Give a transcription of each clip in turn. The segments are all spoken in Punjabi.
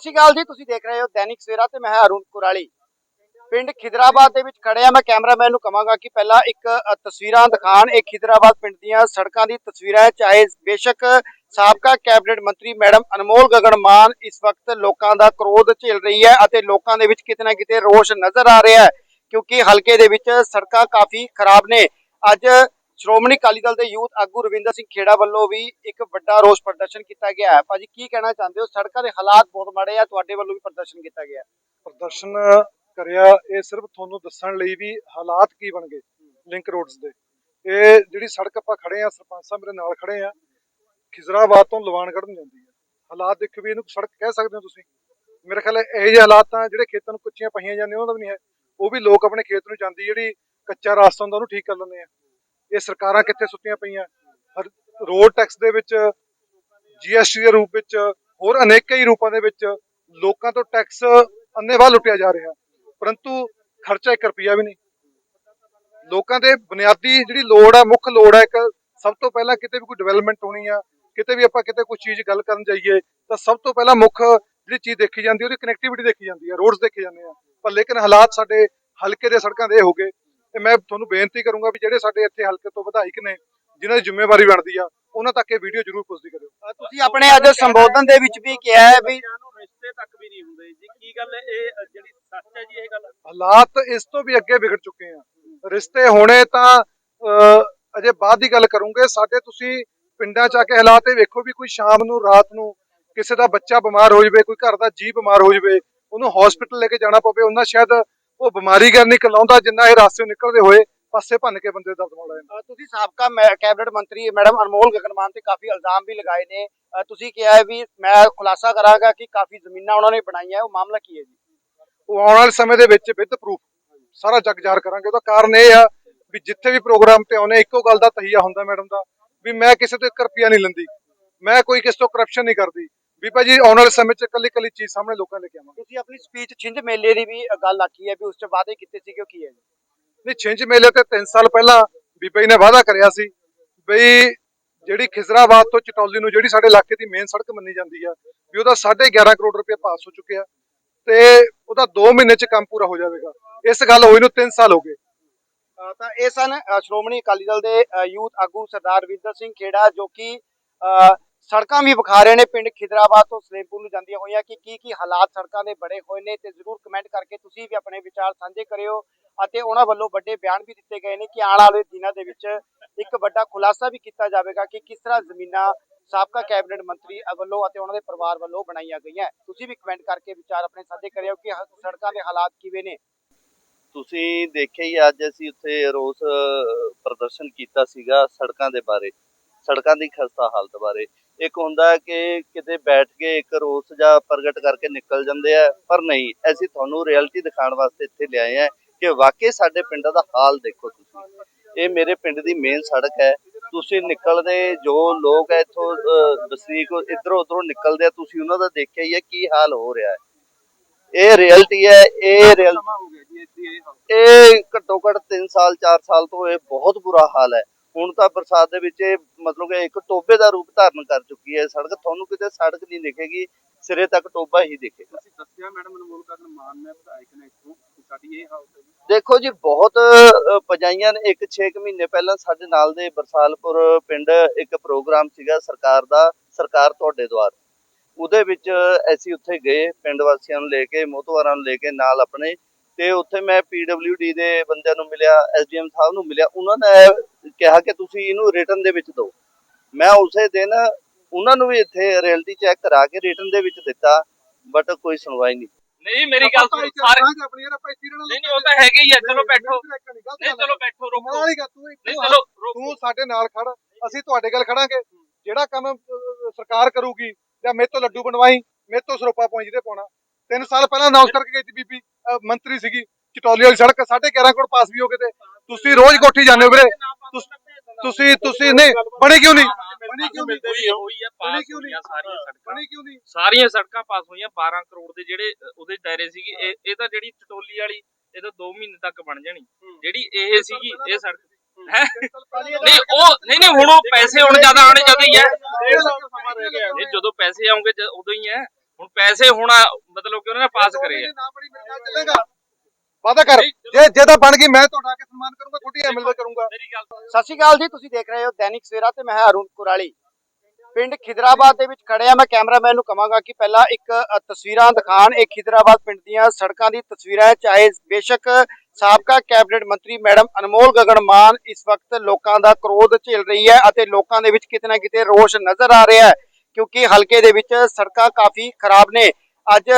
ਸ਼੍ਰੀ ਅਕਾਲ ਜੀ, ਤੁਸੀਂ ਦੇਖ ਰਹੇ ਹੋ ਦੈਨਿਕ ਸਵੇਰਾ ਤੇ ਮੈਂ ਅਰੁਣ ਕੁਰਾਲੀ। ਪਿੰਡ ਖਿਦਰਾਬਾਦ ਦੇ ਵਿੱਚ ਖੜੇ ਮੈਂ, ਕੈਮਰਾਮੈਨ ਨੂੰ ਕਹਾਂਗਾ ਕਿ ਪਹਿਲਾਂ ਇੱਕ ਤਸਵੀਰਾਂ ਦਿਖਾਣ ਇਹ ਖਿਦਰਾਬਾਦ ਪਿੰਡ ਦੀਆਂ ਸੜਕਾਂ ਦੀ ਤਸਵੀਰਾਂ ਹੈ, ਚਾਹੇ ਬੇਸ਼ੱਕ ਸਾਬਕਾ ਕੈਬਨਿਟ ਮੰਤਰੀ ਮੈਡਮ ਅਨਮੋਲ ਗਗਨ ਮਾਨ ਇਸ ਵਕਤ ਲੋਕਾਂ ਦਾ ਕਰੋਧ ਝੇਲ ਰਹੀ ਹੈ ਅਤੇ ਲੋਕਾਂ ਦੇ ਵਿੱਚ ਕਿਤੇ ਨਾ ਕਿਤੇ ਰੋਸ਼ ਨਜ਼ਰ ਆ ਰਿਹਾ ਹੈ, ਕਿਉਂਕਿ ਹਲਕੇ ਦੇ ਵਿੱਚ ਸੜਕਾਂ ਕਾਫੀ ਖਰਾਬ ਨੇ। ਅੱਜ ਸ਼੍ਰੋਮਣੀ ਅਕਾਲੀ ਦਲ ਦੇ ਯੂਥ ਆਗੂ ਰਵਿੰਦਰ ਸਿੰਘ ਖੇੜਾ ਵੱਲੋਂ ਵੀ ਇੱਕ ਵੱਡਾ ਰੋਸ ਪ੍ਰਦਰਸ਼ਨ ਕੀਤਾ ਗਿਆ ਹੈ। ਭਾਜੀ, ਕੀ ਕਹਿਣਾ ਚਾਹੁੰਦੇ ਹੋ? ਸੜਕਾਂ ਦੇ ਹਾਲਾਤ ਬਹੁਤ ਮਾੜੇ ਆ, ਤੁਹਾਡੇ ਵੱਲੋਂ ਵੀ ਪ੍ਰਦਰਸ਼ਨ ਕੀਤਾ ਗਿਆ ਪ੍ਰਦਰਸ਼ਨ ਕਰਿਆ, ਇਹ ਸਿਰਫ ਤੁਹਾਨੂੰ ਦੱਸਣ ਲਈ ਵੀ ਹਾਲਾਤ ਕੀ ਬਣ ਗਏ ਲਿੰਕ ਰੋਡਸ ਦੇ। ਇਹ ਜਿਹੜੀ ਸੜਕ ਆਪਾਂ ਖੜੇ ਆ ਸਰਪੰਚ ਸਾਹਿਬ ਮੇਰੇ ਨਾਲ ਖੜੇ ਆ ਖਿਜ਼ਰਾਬਾਦ ਤੋਂ ਲਵਾਨਗੜ੍ਹ ਨੂੰ ਜਾਂਦੀ ਹੈ। ਹਾਲਾਤ ਦੇਖੋ ਵੀ ਇਹਨੂੰ ਸੜਕ ਕਹਿ ਸਕਦੇ ਹੋ ਤੁਸੀਂ? ਮੇਰੇ ਖਿਆਲ ਇਹ ਜਿਹੇ ਹਾਲਾਤ ਤਾਂ ਜਿਹੜੇ ਖੇਤਾਂ ਨੂੰ ਕੁੱਚੀਆਂ ਪਹੀਆਂ ਜਾਂਦੀਆਂ, ਉਹਨਾਂ ਦਾ ਵੀ ਨਹੀਂ ਹੈ। ਉਹ ਵੀ ਲੋਕ ਆਪਣੇ ਖੇਤ ਨੂੰ ਜਾਂਦੀ ਜਿਹੜੀ ਕੱਚਾ ਰਾਸਤਾ ਹੁੰਦਾ, ਉਹਨੂੰ ਠੀਕ ਕਰ ਲੈਂਦੇ ਆ। ਇਹ ਸਰਕਾਰਾਂ ਕਿੱਥੇ ਸੁੱਤੀਆਂ ਪਈਆਂ? ਰੋਡ ਟੈਕਸ ਦੇ ਵਿੱਚ ਜੀਐਸਟੀ ਦੇ ਰੂਪ ਵਿੱਚ, ਹੋਰ ਅਨੇਕਾਂ ਹੀ ਰੂਪਾਂ ਦੇ ਵਿੱਚ ਲੋਕਾਂ ਤੋਂ ਟੈਕਸ ਅੰਨੇਵਾਹ ਲੁੱਟਿਆ ਜਾ ਰਿਹਾ। ਪਰੰਤੂ ਖਰਚਾ 1 ਰੁਪਿਆ ਵੀ ਨਹੀਂ। ਲੋਕਾਂ ਦੇ ਬੁਨਿਆਦੀ ਜਿਹੜੀ ਲੋੜ ਹੈ ਮੁੱਖ ਲੋੜ ਹੈ ਇੱਕ ਸਭ ਤੋਂ ਪਹਿਲਾਂ ਕਿਤੇ ਵੀ ਕੋਈ ਡਿਵੈਲਪਮੈਂਟ ਹੋਣੀ ਆ, ਕਿਤੇ ਵੀ ਆਪਾਂ ਕਿਤੇ ਕੋਈ ਚੀਜ਼ ਗੱਲ ਕਰਨ ਜਾਈਏ, ਤਾਂ ਸਭ ਤੋਂ ਪਹਿਲਾਂ ਮੁੱਖ ਜਿਹੜੀ ਚੀਜ਼ ਦੇਖੀ ਜਾਂਦੀ ਉਹਦੀ ਕਨੈਕਟੀਵਿਟੀ ਦੇਖੀ ਜਾਂਦੀ ਹੈ ਰੋਡਸ ਦੇਖੇ ਜਾਂਦੇ ਆ। ਪਰ ਲੇਕਿਨ ਹਾਲਾਤ ਸਾਡੇ ਹਲਕੇ ਦੇ ਸੜਕਾਂ ਦੇ ਹੋ ਗਏ। ਤੇ ਮੈਂ ਤੁਹਾਨੂੰ ਬੇਨਤੀ ਕਰੂੰਗਾ ਵੀ ਜਿਹੜੇ ਸਾਡੇ ਇੱਥੇ ਹਲਕੇ ਤੋਂ ਵਿਧਾਇਕ ਨੇ ਜਿਨ੍ਹਾਂ ਦੀ ਜ਼ਿੰਮੇਵਾਰੀ ਬਣਦੀ ਆ ਉਹਨਾਂ ਤੱਕ ਇਹ ਵੀਡੀਓ ਜ਼ਰੂਰ ਪੁੱਜਦੀ ਕਰਿਓ। ਤੁਸੀਂ ਆਪਣੇ ਅੱਜ ਸੰਬੋਧਨ ਦੇ ਵਿੱਚ ਵੀ ਕਿਹਾ ਹੈ ਵੀ ਨੂੰ ਰਿਸ਼ਤੇ ਤੱਕ ਵੀ ਨਹੀਂ ਹੁੰਦੇ ਜੀ ਕੀ ਗੱਲ ਹੈ? ਇਹ ਅ, ਜਿਹੜੀ ਸੱਚ ਹੈ ਜੀ ਇਹ ਗੱਲ? ਹਾਲਾਤ ਇਸ ਤੋਂ ਵੀ ਅੱਗੇ ਵਿਗੜ ਚੁੱਕੇ ਆ। ਰਿਸ਼ਤੇ ਹੋਣੇ ਤਾਂ ਅਜੇ ਬਾਅਦ ਦੀ ਗੱਲ ਕਰੂੰਗੇ। ਸਾਡੇ ਤੁਸੀਂ ਪਿੰਡਾਂ ਚ ਆ ਕੇ ਹਾਲਾਤ ਇਹ ਵੇਖੋ ਵੀ ਕੋਈ ਸ਼ਾਮ ਨੂੰ ਰਾਤ ਨੂੰ ਕਿਸੇ ਦਾ ਬੱਚਾ ਬਿਮਾਰ ਹੋ ਜਾਵੇ ਕੋਈ ਘਰ ਦਾ ਜੀ ਬਿਮਾਰ ਹੋ ਜਾਵੇ ਉਹਨੂੰ ਹਸਪੀਟਲ ਲੈ ਕੇ ਜਾਣਾ ਪਵੇ ਉਹਨਾਂ ਸ਼ਾਇਦ ਉਹ ਬਿਮਾਰੀ ਨਹੀਂ ਕਲਾਉਂਦਾ ਜਿੰਨਾ ਇਹ ਰਾਸਤੇ ਨਿਕਲਦੇ ਹੋਏ ਪਾਸੇ ਭੰਨ ਕੇ ਬੰਦੇ ਦਰਦ ਜਾਂਦਾ ਅ, ਤੁਸੀਂ ਸਾਬਕਾ ਕੈਬਨਿਟ ਮੰਤਰੀ ਮੈਡਮ ਅਨਮੋਲ ਗਗਨ ਮਾਨ ਤੇ ਕਾਫੀ ਇਲਜ਼ਾਮ ਵੀ ਲਗਾਏ ਨੇ। ਤੁਸੀਂ ਕਿਹਾ ਹੈ ਵੀ ਮੈਂ ਖੁਲਾਸਾ ਕਰਾਂਗਾ ਕਿ ਕਾਫੀ ਜ਼ਮੀਨਾਂ ਉਹਨਾਂ ਨੇ ਬਣਾਈਆਂ ਉਹ ਮਾਮਲਾ ਕੀ ਹੈ ਜੀ? ਉਹ ਆਉਣ ਵਾਲੇ ਸਮੇਂ ਦੇ ਵਿੱਚ ਵਿਦ ਪ੍ਰੂਫ ਸਾਰਾ ਜਗ ਜਾਰ ਕਰਾਂਗੇ। ਉਹਦਾ ਕਾਰਨ ਇਹ ਆ ਵੀ ਜਿੱਥੇ ਵੀ ਪ੍ਰੋਗਰਾਮ ਤੇ ਆਉਨੇ ਇੱਕੋ ਗੱਲ ਦਾ ਤਹੀਆ ਹੁੰਦਾ ਮੈਡਮ ਦਾ ਵੀ ਮੈਂ ਕਿਸੇ ਤੋਂ 1 ਰੁਪਿਆ ਨਹੀਂ ਲੈਂਦੀ। ਮੈਂ ਕੋਈ ਕਿਸੇ ਤੋਂ ਕਰਪਸ਼ਨ ਨਹੀਂ ਕਰਦੀ। ਵੀ ਭਾਜੀ ਆਉਣ ਵਾਲੇ ਸਮੇਂ 'ਚ ਕੱਲੀ ਕੱਲੀ ਚੀਜ਼ ਸਾਹਮਣੇ ਲੋਕਾਂ ਲੈ ਕੇ ਆਵਾਂਗੇ। ਤੁਸੀਂ ਆਪਣੀ ਸਪੀਚ ਛਿੰਝ ਮੇਲੇ ਦੀ ਵੀ ਗੱਲ ਆਖੀ ਹੈ ਵੀ ਉਸ ਚ ਵਾਅਦੇ ਕੀਤੇ ਸੀ ਕਿ ਉਹ ਕੀ ਹੈ ਜੀ? ਨਹੀਂ ਛਿੰਝ ਮੇਲੇ ਤੇ 3 ਸਾਲ ਪਹਿਲਾਂ ਬੀਬੀ ਨੇ ਵਾਅਦਾ ਕਰਿਆ ਸੀ ਬਈ ਜਿਹੜੀ ਖਿਜ਼ਰਾਬਾਦ ਤੋਂ ਚਟੌਲੀ ਨੂੰ ਜਿਹੜੀ ਸਾਡੇ ਇਲਾਕੇ ਦੀ ਮੇਨ ਸੜਕ ਮੰਨੀ ਜਾਂਦੀ ਆ ਵੀ ਉਹਦਾ 11.5 ਕਰੋੜ ਰੁਪਏ ਪਾਸ ਹੋ ਚੁੱਕਿਆ ਤੇ ਉਹਦਾ 2 ਮਹੀਨੇ 'ਚ ਕੰਮ ਪੂਰਾ ਹੋ ਜਾਵੇਗਾ। ਇਸ ਗੱਲ ਹੋਈ ਨੂੰ 3 ਸਾਲ ਹੋ ਗਏ। ਤਾਂ ਇਹ ਸਨ ਸ਼੍ਰੋਮਣੀ ਅਕਾਲੀ ਦਲ ਦੇ ਯੂਥ ਆਗੂ ਸਰਦਾਰ ਵਿੰਦਰ ਸਿੰਘ ਖੇੜਾ ਜੋ ਕਿ ਸੜਕਾਂ ਵੀ ਵਿਖਾ ਰਹੇ ਨੇ, ਪਿੰਡ ਖਿਦਰਾਬਾਦ ਤੋਂ ਸਲੇਮਪੁਰ ਨੂੰ ਜਾਂਦੀਆਂ ਹੋਈਆਂ ਕਿ ਕੀ ਕੀ ਹਾਲਾਤ ਸੜਕਾਂ ਦੇ ਬੜੇ ਹੋਏ ਨੇ ਤੇ ਜ਼ਰੂਰ ਕਮੈਂਟ ਕਰਕੇ ਤੁਸੀਂ ਵੀ ਆਪਣੇ ਵਿਚਾਰ ਸਾਂਝੇ ਕਰਿਓ ਅਤੇ ਉਹਨਾਂ ਵੱਲੋਂ ਵੱਡੇ ਬਿਆਨ ਵੀ ਦਿੱਤੇ ਗਏ ਨੇ ਕਿ ਆਉਣ ਵਾਲੇ ਦਿਨਾਂ ਦੇ ਵਿੱਚ ਇੱਕ ਵੱਡਾ ਖੁਲਾਸਾ ਵੀ ਕੀਤਾ ਜਾਵੇਗਾ ਕਿ ਕਿਸ ਤਰ੍ਹਾਂ ਜ਼ਮੀਨਾਂ ਸਾਬਕਾ ਕੈਬਨਿਟ ਮੰਤਰੀ ਵੱਲੋਂ ਅਤੇ ਉਹਨਾਂ ਦੇ ਪਰਿਵਾਰ ਵੱਲੋਂ ਬਣਾਈਆਂ ਗਈਆਂ। ਤੁਸੀਂ ਵੀ ਕਮੈਂਟ ਕਰਕੇ ਵਿਚਾਰ ਆਪਣੇ ਸਾਂਝੇ ਕਰਿਓ ਕਿ ਸੜਕਾਂ ਦੇ ਹਾਲਾਤ ਕਿਵੇਂ ਨੇ। ਤੁਸੀਂ ਦੇਖਿਆ ਹੀ ਅੱਜ ਅਸੀਂ ਉੱਥੇ ਰੋਸ ਪ੍ਰਦਰਸ਼ਨ ਕੀਤਾ ਸੀਗਾ ਸੜਕਾਂ ਦੇ ਬਾਰੇ। ਸੜਕਾਂ ਦੀ ਖਸਤਾ ਹਾਲਤ ਬਾਰੇ। ਇੱਕ ਹੁੰਦਾ ਕਿ ਕਿਤੇ ਬੈਠ ਕੇ ਇੱਕ ਰੋਸ ਜਾਂ ਪ੍ਰਗਟ ਕਰਕੇ ਨਿਕਲ ਜਾਂਦੇ ਆ ਪਰ ਨਹੀਂ ਅਸੀਂ ਤੁਹਾਨੂੰ ਰਿਐਲਿਟੀ ਦਿਖਾਉਣ ਵਾਸਤੇ ਇੱਥੇ ਲਿਆਏ ਆ ਕਿ ਵਾਕਈ ਸਾਡੇ ਪਿੰਡਾਂ ਦਾ ਹਾਲ ਦੇਖੋ ਤੁਸੀਂ। ਇਹ ਮੇਰੇ ਪਿੰਡ ਦੀ ਮੇਨ ਸੜਕ ਹੈ। ਤੁਸੀਂ ਨਿਕਲਦੇ ਜੋ ਲੋਕ ਇੱਥੋਂ ਵਸਨੀਕ ਇਧਰੋਂ ਉਧਰੋਂ ਨਿਕਲਦੇ ਆ ਤੁਸੀਂ ਉਹਨਾਂ ਦਾ ਦੇਖਿਆ ਹੀ ਹੈ ਕੀ ਹਾਲ ਹੋ ਰਿਹਾ ਹੈ। ਇਹ ਰਿਐਲਿਟੀ ਹੈ ਇਹ ਰਿਅਲ। ਇਹ ਘੱਟੋ ਘੱਟ 3 ਸਾਲ 4 ਸਾਲ ਤੋਂ ਇਹ ਬਹੁਤ ਬੁਰਾ ਹਾਲ ਹੈ। ਹੁਣ ਤਾਂ ਬਰਸਾਤ ਦੇ ਵਿੱਚ ਇਹ ਮਤਲਬ ਕਿ ਇੱਕ ਟੋਬੇ ਦਾ ਰੂਪ ਧਾਰਨ ਕਰ ਚੁੱਕੀ ਹੈ। ਸੜਕ ਤੁਹਾਨੂੰ ਕਿਤੇ ਸੜਕ ਨਹੀਂ ਦਿਖੇਗੀ ਸਿਰੇ ਤੱਕ ਟੋਬਾ ਹੀ ਦਿਖੇਗਾ ਤੁਸੀਂ ਦੱਸਿਆ ਮੈਡਮ ਅਨਮੋਲ ਕਰਨ ਮਾਨ ਨੇ ਵਿਧਾਇਕ ਨੇ ਇੱਥੋਂ ਸਾਡੀ ਇਹ ਹਾਲਤ ਹੈ ਜੀ ਦੇਖੋ ਜੀ ਬਹੁਤ ਪਜਾਈਆਂ ਨੇ ਇੱਕ 6 ਮਹੀਨੇ ਪਹਿਲਾਂ ਸਾਡੇ ਨਾਲ ਦੇ ਬਰਸਾਲਪੁਰ ਪਿੰਡ ਇੱਕ ਪ੍ਰੋਗਰਾਮ ਸੀਗਾ ਸਰਕਾਰ ਦਾ ਸਰਕਾਰ ਤੁਹਾਡੇ ਦੁਆਰ। ਉਹਦੇ ਵਿੱਚ ਅਸੀਂ ਉੱਥੇ ਗਏ ਪਿੰਡ ਵਾਸੀਆਂ ਨੂੰ ਲੈ ਕੇ ਮੋਤਵਾਰਾਂ ਨੂੰ ਲੈ ਕੇ ਨਾਲ ਆਪਣੇ ਤੇ ਉੱਥੇ ਮੈਂ ਡੀ ਦੇ ਬੰਦਿਆਂ ਨੂੰ ਮਿਲਿਆ ਐਸਡੀਐਮ ਸਾਹਿਬ ਨੂੰ ਮਿਲਿਆ। ਉਹਨਾਂ ਨੇ ਕਿਹਾ ਕਿ ਤੁਸੀਂ ਇਹਨੂੰ ਰਿਟਰਨ ਦੇ ਵਿੱਚ ਦਿਓ। ਮੈਂ ਉਸੇ ਦਿਨ ਉਹਨਾਂ ਨੂੰ ਵੀ ਇੱਥੇ ਰਿਐਲਿਟੀ ਚੈੱਕ ਕਰਾ ਕੇ ਰਿਟਰਨ ਦੇ ਵਿੱਚ ਦਿੱਤਾ ਬਟ ਕੋਈ ਸੁਣਵਾਈ ਨਹੀਂ। ਨਹੀਂ ਮੇਰੀ ਗੱਲ ਸੁਣੋ ਸਾਰੇ ਆਪਣੀ ਯਾਰ ਆਪਾਂ ਇੱਥੇ ਰਹਿਣਾ ਨਹੀਂ ਨਹੀਂ ਉਹ ਤਾਂ ਹੈਗੇ ਹੀ ਆ ਚਲੋ ਬੈਠੋ। ਨਹੀਂ ਚਲੋ ਬੈਠੋ ਰੁਕੋ। ਵਾਲੀ ਗੱਲ ਤੂੰ ਨਹੀਂ ਚਲੋ ਤੂੰ ਸਾਡੇ ਨਾਲ ਖੜ। ਅਸੀਂ ਤੁਹਾਡੇ ਗੱਲ ਖੜਾਂਗੇ। ਜਿਹੜਾ ਕੰਮ ਸਰਕਾਰ ਕਰੂਗੀ ਜਾਂ ਮੇਰੇ ਤੋਂ ਲੱਡੂ ਬਣਵਾਈ ਮੇਰੇ ਤੋਂ ਸਰੋਪਾ ਪਹੁੰਚ ਜਿਹਦੇ ਪਾਉਣਾ। ਤਿੰਨ ਸਾਲ ਪਹਿਲਾਂ ਅਨਾਉਂਸ ਕਰਕੇ ਗਈ ਸੀ ਬੀਬੀ। ਮੰਤਰੀ ਸੀਗੀ ਚਟੋਲੀ ਵਾਲੀ ਸੜਕ 11.5 ਕਰੋੜ ਪਾਸ ਵੀ ਹੋ ਗਏ ਤੇ। ਤੁਸੀਂ ਰੋਜ਼ ਕੋਠੀ ਜਾਂਦੇ ਹੋ ਵੀਰੇ। ਤੁਸ- ਤੁਸੀਂ ਨਹੀਂ ਬਣੀ ਕਿਉਂ ਨਹੀਂ? ਬਣੀ ਕਿਉਂ ਨਹੀਂ? ਹੋਈ ਹੈ ਪਾਸ ਕਿਉਂ ਨਹੀਂ? ਸਾਰੀਆਂ ਸੜਕਾਂ ਬਣੀ ਕਿਉਂ ਨਹੀਂ? ਸਾਰੀਆਂ ਸੜਕਾਂ ਪਾਸ ਹੋਈਆਂ 12 ਕਰੋੜ ਦੇ ਜਿਹੜੇ ਉਹਦੇ ਦਾਇਰੇ ਸੀਗੇ। ਇਹ ਇਹ ਤਾਂ ਜਿਹੜੀ ਟਟੋਲੀ ਵਾਲੀ ਇਹ ਤਾਂ 2 ਮਹੀਨੇ ਤੱਕ ਬਣ ਜਾਣੀ। ਜਿਹੜੀ ਇਹ ਸੀਗੀ ਇਹ ਸੜਕ ਹੈ। ਨਹੀਂ ਉਹ ਨਹੀਂ ਨਹੀਂ ਹੁਣ ਉਹ ਪੈਸੇ ਹੁਣ ਜ਼ਿਆਦਾ ਆਣੇ ਚਾਹੀਦੇ ਹੀ ਹੈ ਜਦੋਂ ਪੈਸੇ ਆਉਂਗੇ ਉਦੋਂ ਹੀ ਹੈ। ਹੁਣ ਪੈਸੇ ਹੁਣ ਮਤਲਬ ਕਿ ਉਹਨਾਂ ਨੇ ਪਾਸ ਕਰੇ ਆ। ਨਾ ਬੜੀ ਮੇਰੇ ਨਾਲ ਚੱਲੇਗਾ। ਵਾਦਾ ਕਰ। ਜੇ ਜੇ ਤਾਂ ਬਣ ਗਈ ਮੈਂ ਤੁਹਾਡਾ ਕੇ ਸਨਮਾਨ ਕਰੂੰਗਾ ਤੁਹਾਡੀ ਐਮਐਲਏ ਕਰੂੰਗਾ। ਮੇਰੀ ਗੱਲ ਸੁਣੋ। ਸਤਿ ਸ਼੍ਰੀ ਅਕਾਲ ਜੀ ਤੁਸੀਂ ਦੇਖ ਰਹੇ ਹੋ ਦੈਨਿਕ ਸਵੇਰਾ ਤੇ ਮੈਂ ਹਾਂ ਅਰੁਣ ਕੁਰਾਲੀ। ਪਿੰਡ ਖਿਦਰਾਬਾਦ ਦੇ ਵਿੱਚ ਖੜੇ ਆ ਮੈਂ ਕੈਮਰਾਮੈਨ ਨੂੰ ਕਹਾਂਗਾ ਕਿ ਪਹਿਲਾਂ ਇੱਕ ਤਸਵੀਰਾਂ ਦਿਖਾਣ ਇਹ ਖਿਦਰਾਬਾਦ ਪਿੰਡ ਦੀਆਂ ਸੜਕਾਂ ਦੀ ਤਸਵੀਰਾਂ ਹੈ ਚਾਹੇ ਬੇਸ਼ੱਕ ਸਾਬਕਾ ਕੈਬਨਿਟ ਮੰਤਰੀ ਮੈਡਮ ਅਨਮੋਲ ਗਗਨ ਮਾਨ ਇਸ ਵਕਤ ਲੋਕਾਂ ਦਾ ਕਰੋਧ ਝੇਲ ਰਹੀ ਹੈ ਅਤੇ ਲੋਕਾਂ ਦੇ ਵਿੱਚ ਕਿਤੇ ਨਾ ਕਿਤੇ ਰੋਸ਼ ਨਜ਼ਰ ਆ ਰਿਹਾ ਹੈ। ਕਿਉਂਕਿ ਹਲਕੇ ਦੇ ਵਿੱਚ ਸੜਕਾਂ ਕਾਫੀ ਖਰਾਬ ਨੇ। ਅੱਜ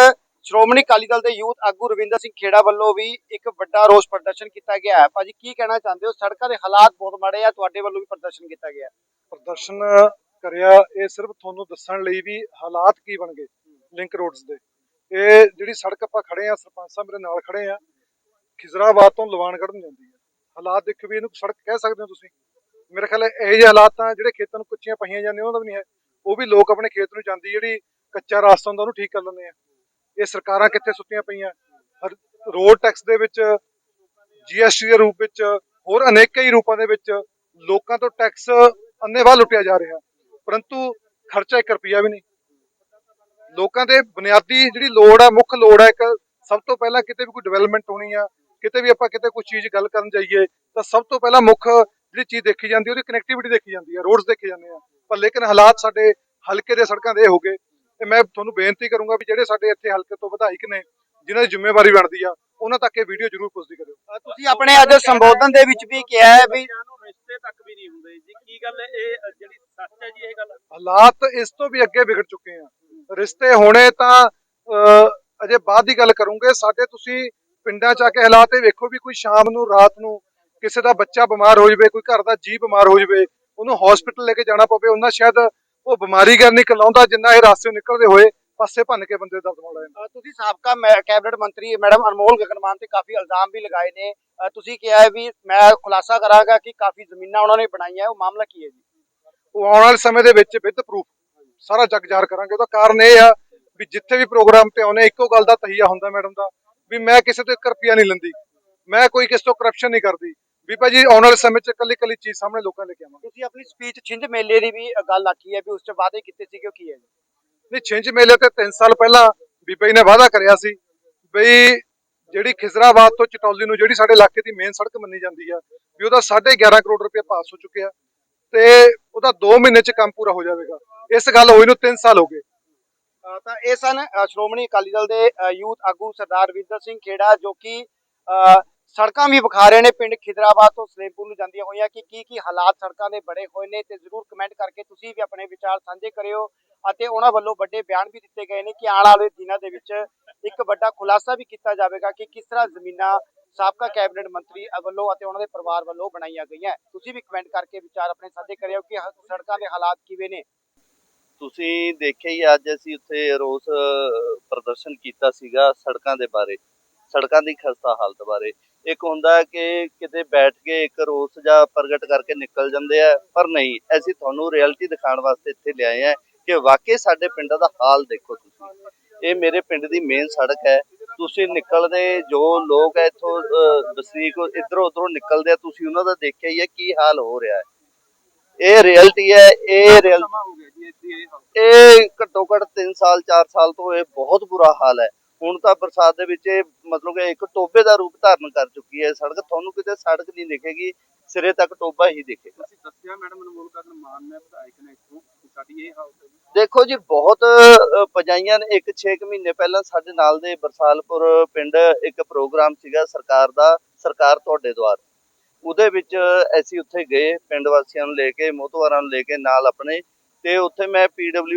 ਸ਼੍ਰੋਮਣੀ ਅਕਾਲੀ ਦਲ ਦੇ ਯੂਥ ਆਗੂ ਰਵਿੰਦਰ ਸਿੰਘ ਖੇੜਾ ਵੱਲੋਂ ਵੀ ਇੱਕ ਵੱਡਾ ਰੋਸ ਪ੍ਰਦਰਸ਼ਨ ਕੀਤਾ ਗਿਆ ਹੈ। ਭਾਜੀ, ਕੀ ਕਹਿਣਾ ਚਾਹੁੰਦੇ ਹੋ? ਸੜਕਾਂ ਦੇ ਹਾਲਾਤ ਬਹੁਤ ਮਾੜੇ ਆ, ਤੁਹਾਡੇ ਵੱਲੋਂ ਵੀ ਪ੍ਰਦਰਸ਼ਨ ਕੀਤਾ ਗਿਆ ਪ੍ਰਦਰਸ਼ਨ ਕਰਿਆ, ਇਹ ਸਿਰਫ ਤੁਹਾਨੂੰ ਦੱਸਣ ਲਈ ਵੀ ਹਾਲਾਤ ਕੀ ਬਣ ਗਏ ਲਿੰਕ ਰੋਡਸ ਦੇ। ਇਹ ਜਿਹੜੀ ਸੜਕ ਆਪਾਂ ਖੜੇ ਆ ਸਰਪੰਚ ਸਾਹਿਬ ਮੇਰੇ ਨਾਲ ਖੜੇ ਆ ਖਿਜ਼ਰਾਬਾਦ ਤੋਂ ਲਵਾਨਗੜ੍ਹ ਨੂੰ ਜਾਂਦੀ ਹੈ। ਹਾਲਾਤ ਦੇਖੋ ਵੀ ਇਹਨੂੰ ਸੜਕ ਕਹਿ ਸਕਦੇ ਹੋ ਤੁਸੀਂ। ਮੇਰੇ ਖਿਆਲ ਇਹ ਜਿਹੇ ਹਾਲਾਤ ਤਾਂ ਜਿਹੜੇ ਖੇਤਾਂ ਨੂੰ ਕੁੱਚੀਆਂ ਪਹੀਆਂ ਜਾਂਦੀਆਂ, ਉਹਨਾਂ ਦਾ ਵੀ ਨਹੀਂ ਹੈ। ਉਹ ਵੀ ਲੋਕ ਆਪਣੇ ਖੇਤ ਨੂੰ ਜਾਂਦੀ ਜਿਹੜੀ ਕੱਚਾ ਰਾਸਤਾ ਹੁੰਦਾ ਉਹਨੂੰ ਠੀਕ ਕਰ ਲੈਂਦੇ ਆ। ਇਹ ਸਰਕਾਰਾਂ ਕਿੱਥੇ ਸੁੱਤੀਆਂ ਪਈਆਂ? ਰੋਡ ਟੈਕਸ ਦੇ ਵਿੱਚ ਜੀਐਸਟੀ ਦੇ ਰੂਪ ਵਿੱਚ, ਹੋਰ ਅਨੇਕਾਂ ਹੀ ਰੂਪਾਂ ਦੇ ਵਿੱਚ ਲੋਕਾਂ ਤੋਂ ਟੈਕਸ ਅੰਨੇਵਾਹ ਲੁੱਟਿਆ ਜਾ ਰਿਹਾ। ਪਰੰਤੂ ਖਰਚਾ 1 ਰੁਪਿਆ ਵੀ ਨਹੀਂ। ਲੋਕਾਂ ਦੇ ਬੁਨਿਆਦੀ ਜਿਹੜੀ ਲੋੜ ਆ, ਮੁੱਖ ਲੋੜ ਆ, ਇੱਕ ਸਭ ਤੋਂ ਪਹਿਲਾਂ ਕਿਤੇ ਵੀ ਕੋਈ ਡਿਵੈਲਪਮੈਂਟ ਹੋਣੀ ਆ, ਕਿਤੇ ਵੀ ਆਪਾਂ ਕਿਤੇ ਕੋਈ ਚੀਜ਼ ਗੱਲ ਕਰਨ ਜਾਈਏ, ਤਾਂ ਸਭ ਤੋਂ ਪਹਿਲਾਂ ਮੁੱਖ ਜਿਹੜੀ ਚੀਜ਼ ਦੇਖੀ ਜਾਂਦੀ ਉਹਦੀ ਕਨੈਕਟੀਵਿਟੀ ਦੇਖੀ ਜਾਂਦੀ ਆ ਰੋਡਸ ਦੇਖੇ ਜਾਂਦੇ ਆ। ਪਰ ਲੇਕਿਨ ਹਾਲਾਤ ਸਾਡੇ ਹਲਕੇ ਦੇ ਸੜਕਾਂ ਦੇ ਇਹ ਹੋ ਗਏ। ਤੇ ਮੈਂ ਤੁਹਾਨੂੰ ਬੇਨਤੀ ਕਰੂੰਗਾ ਵੀ ਜਿਹੜੇ ਸਾਡੇ ਇੱਥੇ ਹਲਕੇ ਤੋਂ ਵਿਧਾਇਕ ਨੇ ਜਿਨ੍ਹਾਂ ਦੀ ਜ਼ਿੰਮੇਵਾਰੀ ਬਣਦੀ ਆ ਉਹਨਾਂ ਤੱਕ ਇਹ ਵੀਡੀਓ ਜ਼ਰੂਰ ਪੁੱਜਦੀ ਕਰਿਓ। ਤੁਸੀਂ ਆਪਣੇ ਅੱਜ ਸੰਬੋਧਨ ਦੇ ਵਿੱਚ ਵੀ ਕਿਹਾ ਹੈ ਵੀ ਰਿਸ਼ਤੇ ਤੱਕ ਵੀ ਨਹੀਂ ਹੁੰਦੇ ਜੀ ਕੀ ਗੱਲ ਹੈ? ਇਹ ਜਿਹੜੀ ਸੱਚ ਹੈ ਜੀ ਇਹ ਗੱਲ? ਹਾਲਾਤ ਇਸ ਤੋਂ ਵੀ ਅੱਗੇ ਵਿਗੜ ਚੁੱਕੇ ਆ। ਰਿਸ਼ਤੇ ਹੋਣੇ ਤਾਂ ਅਜੇ ਬਾਅਦ ਦੀ ਗੱਲ ਕਰੂੰਗੇ। ਸਾਡੇ ਤੁਸੀਂ ਪਿੰਡਾਂ ਚ ਆ ਕੇ ਹਾਲਾਤ ਇਹ ਵੇਖੋ ਵੀ ਕੋਈ ਸ਼ਾਮ ਨੂੰ ਰਾਤ ਨੂੰ ਕਿਸੇ ਦਾ ਬੱਚਾ ਬਿਮਾਰ ਹੋ ਜਾਵੇ ਕੋਈ ਘਰ ਦਾ ਜੀ ਬਿਮਾਰ ਹੋ ਜਾਵੇ ਉਹਨੂੰ ਹਸਪੀਟਲ ਲੈ ਕੇ ਜਾਣਾ ਪਵੇ ਉਹਨਾਂ ਸ਼ਾਇਦ ਉਹ ਬਿਮਾਰੀ ਗੱਲ ਨਹੀਂ ਕਲਾਉਂਦਾ ਜਿੰਨਾ ਇਹ ਰਾਸਤੇ ਨਿਕਲਦੇ ਹੋਏ ਪਾਸੇ ਭੰਨ ਕੇ ਬੰਦੇ ਦਰਦ ਮਾੜਾ ਅ, ਤੁਸੀਂ ਸਾਬਕਾ ਕੈਬਨਿਟ ਮੰਤਰੀ ਮੈਡਮ ਅਨਮੋਲ ਗਗਨ ਮਾਨ ਤੇ ਕਾਫੀ ਇਲਜ਼ਾਮ ਵੀ ਲਗਾਏ ਨੇ। ਤੁਸੀਂ ਕਿਹਾ ਹੈ ਵੀ ਮੈਂ ਖੁਲਾਸਾ ਕਰਾਂਗਾ ਕਿ ਕਾਫੀ ਜ਼ਮੀਨਾਂ ਉਹਨਾਂ ਨੇ ਬਣਾਈਆਂ ਉਹ ਮਾਮਲਾ ਕੀ ਹੈ ਜੀ? ਉਹ ਆਉਣ ਵਾਲੇ ਸਮੇਂ ਦੇ ਵਿੱਚ ਵਿਦ ਪ੍ਰੂਫ ਸਾਰਾ ਜਗ ਜ਼ਾਹਰ ਕਰਾਂਗੇ। ਉਹਦਾ ਕਾਰਨ ਇਹ ਆ ਵੀ ਜਿੱਥੇ ਵੀ ਪ੍ਰੋਗਰਾਮ ਤੇ ਆਉਨੇ ਇੱਕੋ ਗੱਲ ਦਾ ਤਹੀਆ ਹੁੰਦਾ ਮੈਡਮ ਦਾ ਵੀ ਮੈਂ ਕਿਸੇ ਤੋਂ 1 ਰੁਪਿਆ ਨਹੀਂ ਲੈਂਦੀ ਮੈਂ ਕੋਈ ਕਿਸੇ ਤੋਂ ਕਰਪਸ਼ਨ ਨਹੀਂ ਕਰਦੀ। ਵੀ ਭਾਜੀ ਆਉਣ ਵਾਲੇ ਸਮੇਂ 'ਚ ਕੱਲੀ ਕੱਲੀ ਚੀਜ਼ ਸਾਹਮਣੇ ਲੋਕਾਂ ਲੈ ਕੇ ਆਵਾਂਗੇ। ਤੁਸੀਂ ਆਪਣੀ ਸਪੀਚ ਛਿੰਝ ਮੇਲੇ ਦੀ ਵੀ ਗੱਲ ਆਖੀ ਹੈ ਵੀ ਉਸ 'ਚ ਵਾਅਦੇ ਕੀਤੇ ਸੀਗੇ ਉਹ ਕੀ ਹੈ ਨਹੀਂ ਛਿੰਝ ਮੇਲੇ ਤੇ 3 ਸਾਲ ਪਹਿਲਾਂ ਬੀਬੀ ਜੀ ਨੇ ਵਾਅਦਾ ਕਰਿਆ ਸੀ ਬਈ ਜਿਹੜੀ ਖਿਜ਼ਰਾਬਾਦ ਤੋਂ ਚਟੌਲੀ ਨੂੰ ਜਿਹੜੀ ਸਾਡੇ ਇਲਾਕੇ ਦੀ ਮੇਨ ਸੜਕ ਮੰਨੀ ਜਾਂਦੀ ਆ ਵੀ ਉਹਦਾ 11.5 ਕਰੋੜ ਰੁਪਏ ਪਾਸ ਹੋ ਚੁੱਕਿਆ ਤੇ ਉਹਦਾ 2 ਮਹੀਨੇ 'ਚ ਕੰਮ ਪੂਰਾ ਹੋ ਜਾਵੇਗਾ। ਇਸ ਗੱਲ ਹੋਈ ਨੂੰ 3 ਸਾਲ ਹੋ ਗਏ। ਤਾਂ ਇਹ ਸਨ ਸ਼੍ਰੋਮਣੀ ਅਕਾਲੀ ਦਲ ਦੇ ਯੂਥ ਆਗੂ ਸਰਦਾਰ ਰਵਿੰਦਰ ਸਿੰਘ ਖੇੜਾ ਜੋ ਕਿ ਸੜਕਾਂ ਵੀ ਵਿਖਾ ਰਹੇ ਨੇ, ਪਿੰਡ ਖਿਦਰਾਬਾਦ ਤੋਂ ਸਲੇਮਪੁਰ ਨੂੰ ਜਾਂਦੀਆਂ ਹੋਈਆਂ ਕਿ ਕੀ ਕੀ ਹਾਲਾਤ ਸੜਕਾਂ ਦੇ ਬੜੇ ਹੋਏ ਨੇ ਤੇ ਜ਼ਰੂਰ ਕਮੈਂਟ ਕਰਕੇ ਤੁਸੀਂ ਵੀ ਆਪਣੇ ਵਿਚਾਰ ਸਾਂਝੇ ਕਰਿਓ ਅਤੇ ਉਹਨਾਂ ਵੱਲੋਂ ਵੱਡੇ ਬਿਆਨ ਵੀ ਦਿੱਤੇ ਗਏ ਨੇ ਕਿ ਆਉਣ ਵਾਲੇ ਦਿਨਾਂ ਦੇ ਵਿੱਚ ਇੱਕ ਵੱਡਾ ਖੁਲਾਸਾ ਵੀ ਕੀਤਾ ਜਾਵੇਗਾ ਕਿ ਕਿਸ ਤਰ੍ਹਾਂ ਜ਼ਮੀਨਾਂ ਸਾਬਕਾ ਕੈਬਨਿਟ ਮੰਤਰੀ ਵੱਲੋਂ ਅਤੇ ਉਹਨਾਂ ਦੇ ਪਰਿਵਾਰ ਵੱਲੋਂ ਬਣਾਈਆਂ ਗਈਆਂ। ਤੁਸੀਂ ਵੀ ਕਮੈਂਟ ਕਰਕੇ ਵਿਚਾਰ ਆਪਣੇ ਸਾਂਝੇ ਕਰਿਓ ਕਿ ਸੜਕਾਂ ਦੇ ਹਾਲਾਤ ਕਿਵੇਂ ਨੇ। ਤੁਸੀਂ ਦੇਖਿਆ ਹੀ ਅੱਜ ਅਸੀਂ ਉੱਥੇ ਰੋਸ ਪ੍ਰਦਰਸ਼ਨ ਕੀਤਾ ਸੀਗਾ ਸੜਕਾਂ ਦੇ ਬਾਰੇ, ਸੜਕਾਂ ਦੀ ਖਸਤਾ ਹਾਲਤ ਬਾਰੇ। ਇੱਕ ਹੁੰਦਾ ਕਿ ਕਿਤੇ ਬੈਠ ਕੇ ਇੱਕ ਰੋਸ ਜਾਂ ਪ੍ਰਗਟ ਕਰਕੇ ਨਿਕਲ ਜਾਂਦੇ ਆ ਪਰ ਨਹੀਂ ਅਸੀਂ ਤੁਹਾਨੂੰ ਰਿਐਲਿਟੀ ਦਿਖਾਉਣ ਵਾਸਤੇ ਇੱਥੇ ਲਿਆਏ ਆ ਕਿ ਵਾਕਈ ਸਾਡੇ ਪਿੰਡਾਂ ਦਾ ਹਾਲ ਦੇਖੋ ਤੁਸੀਂ। ਇਹ ਮੇਰੇ ਪਿੰਡ ਦੀ ਮੇਨ ਸੜਕ ਹੈ। ਤੁਸੀਂ ਨਿਕਲਦੇ ਜੋ ਲੋਕ ਇੱਥੋਂ ਵਸਨੀਕ ਇਧਰੋਂ ਉਧਰੋਂ ਨਿਕਲਦੇ ਆ ਤੁਸੀਂ ਉਹਨਾਂ ਦਾ ਦੇਖਿਆ ਹੀ ਹੈ ਕੀ ਹਾਲ ਹੋ ਰਿਹਾ ਹੈ। ਇਹ ਰਿਐਲਿਟੀ ਹੈ ਇਹ ਰੀਅਲ ਇਹ ਘੱਟੋ ਘੱਟ 3 ਸਾਲ 4 ਸਾਲ ਤੋਂ ਇਹ ਬਹੁਤ ਬੁਰਾ ਹਾਲ ਹੈ। ਹੁਣ ਤਾਂ ਬਰਸਾਤ ਦੇ ਵਿੱਚ ਇਹ ਮਤਲਬ ਕਿ ਇੱਕ ਟੋਬੇ ਦਾ ਰੂਪ ਧਾਰਨ ਕਰ ਚੁੱਕੀ ਹੈ ਸੜਕ ਤੁਹਾਨੂੰ ਕਿਤੇ ਸੜਕ ਨਹੀਂ ਦਿਖੇਗੀ ਸਿਰੇ ਤੱਕ ਟੋਬਾ ਹੀ ਦਿਖੇਗਾ। ਤੁਸੀਂ ਦੱਸਿਆ ਮੈਡਮ ਅਨਮੋਲ ਕਰਨ ਮਾਨ ਨੇ ਵਿਧਾਇਕ ਨੇ ਇੱਥੋਂ ਸਾਡੀ ਇਹ ਹਾਲਤ ਹੈ ਦੇਖੋ ਜੀ ਬਹੁਤ ਪਜਾਈਆਂ ਨੇ ਇੱਕ 6 ਮਹੀਨੇ ਪਹਿਲਾਂ ਸਾਡੇ ਨਾਲ ਦੇ ਬਰਸਾਲਪੁਰ ਪਿੰਡ ਇੱਕ ਪ੍ਰੋਗਰਾਮ ਸੀਗਾ ਸਰਕਾਰ ਦਾ ਸਰਕਾਰ ਤੁਹਾਡੇ ਦੁਆਰ। ਉਹਦੇ ਵਿੱਚ ਅਸੀਂ ਉੱਥੇ ਗਏ ਪਿੰਡ ਵਾਸੀਆਂ ਨੂੰ ਲੈ ਕੇ ਮੋਤਵਾਰਾਂ ਨੂੰ ਲੈ ਕੇ ਨਾਲ ਆਪਣੇ ਤੇ ਉੱਥੇ ਮੈਂ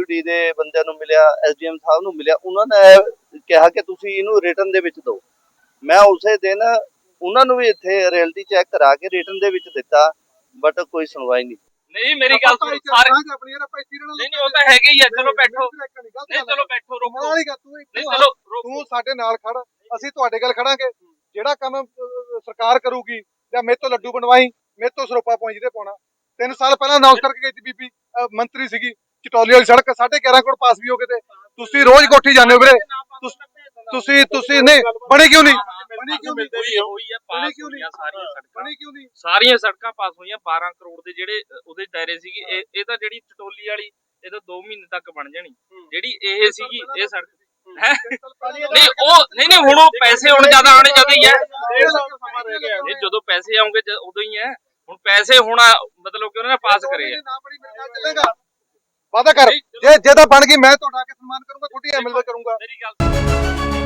ਡੀ ਦੇ ਬੰਦਿਆਂ ਨੂੰ ਮਿਲਿਆ ਐਸਡੀਐਮ ਸਾਹਿਬ ਨੂੰ ਮਿਲਿਆ। ਉਹਨਾਂ ਨੇ ਕਿਹਾ ਕਿ ਤੁਸੀਂ ਇਹਨੂੰ ਰਿਟਰਨ ਦੇ ਵਿੱਚ ਦਿਓ। ਮੈਂ ਉਸੇ ਦਿਨ ਉਹਨਾਂ ਨੂੰ ਵੀ ਇੱਥੇ ਰਿਐਲਿਟੀ ਚੈੱਕ ਕਰਾ ਕੇ ਰਿਟਰਨ ਦੇ ਵਿੱਚ ਦਿੱਤਾ ਬਟ ਕੋਈ ਸੁਣਵਾਈ ਨਹੀਂ। ਨਹੀਂ ਮੇਰੀ ਗੱਲ ਸੁਣੋ ਸਾਰੇ ਆਪਣੀ ਯਾਰ ਆਪਾਂ ਇੱਥੇ ਰਹਿਣਾ ਨਹੀਂ ਨਹੀਂ ਉਹ ਤਾਂ ਹੈਗੇ ਹੀ ਆ ਚਲੋ ਬੈਠੋ। ਨਹੀਂ ਚਲੋ ਬੈਠੋ ਰੁਕੋ। ਤੂੰ ਨਹੀਂ ਤੂੰ ਚਲੋ ਰੁਕੋ। ਤੂੰ ਸਾਡੇ ਨਾਲ ਖੜ। ਅਸੀਂ ਤੁਹਾਡੇ ਗੱਲ ਖੜਾਂਗੇ। ਜਿਹੜਾ ਕੰਮ ਸਰਕਾਰ ਕਰੂਗੀ ਜਾਂ ਮੇਰੇ ਤੋਂ ਲੱਡੂ ਬਣਵਾਈ ਮੇਰੇ ਤੋਂ ਸਰੋਪਾ ਪੁਆਇੰਟ ਜਿਹਦੇ ਪਾਉਣਾ। ਤਿੰਨ ਸਾਲ ਪਹਿਲਾਂ ਅਨਾਉਂਸ ਕਰਕੇ ਗਈ ਸੀ ਬੀਬੀ। ਮੰਤਰੀ ਸੀਗੀ ਚਟੋਲੀ ਵਾਲੀ ਸੜਕ 11.5 ਕਰੋੜ ਪਾਸ ਵੀ ਹੋ ਗਏ ਤੇ। ਤੁਸੀਂ ਰੋਜ਼ ਕੋਠੀ ਜਾਂਦੇ ਹੋ ਵੀਰੇ। ਤੁਸੀਂ ਤੁਸੀਂ ਨਹੀਂ ਬਣੀ ਕਿਉਂ ਨਹੀਂ? ਬਣੀ ਕਿਉਂ ਨਹੀਂ? ਬਣੀ ਕਿਉਂ ਨਹੀਂ? ਸਾਰੀਆਂ ਸੜਕਾਂ। ਬਣੀ ਕਿਉਂ ਨਹੀਂ? ਸਾਰੀਆਂ ਸੜਕਾਂ ਪਾਸ ਹੋਈਆਂ 12 ਕਰੋੜ ਦੇ ਜਿਹੜੇ ਉਹਦੇ ਦਾਇਰੇ ਸੀਗੇ। ਇਹ ਤਾਂ ਜਿਹੜੀ ਚਟੋਲੀ ਵਾਲੀ ਇਹ ਤਾਂ 2 ਮਹੀਨੇ ਤੱਕ ਬਣ ਜਾਣੀ। ਜਿਹੜੀ ਇਹ ਸੀਗੀ ਇਹ ਸੜਕ ਨਹੀਂ ਉਹ ਨਹੀਂ ਨਹੀਂ ਹੁਣ ਉਹ ਪੈਸੇ ਹੁਣ ਜ਼ਿਆਦਾ ਆਉਣੇ ਜਦ ਹੀ ਹੈ। ਜਦੋਂ ਪੈਸੇ ਆਉਂਗੇ ਉਦੋਂ ਹੀ ਹੈ। ਹੁਣ ਪੈਸੇ ਹੁਣ ਮਤਲਬ ਕਿ ਉਹਨਾਂ ਨੇ ਪਾਸ ਕਰੇ ਆ। ਵਾਦਾ ਕਰ। ਜੇ ਜੇ ਤਾਂ ਬਣ ਗਈ ਮੈਂ ਤੁਹਾਡਾ ਕੇ ਸਨਮਾਨ ਕਰੂੰਗਾ ਛੋਟੀ ਐਮਐਲਏ ਕਰੂੰਗਾ। ਮੇਰੀ ਗੱਲ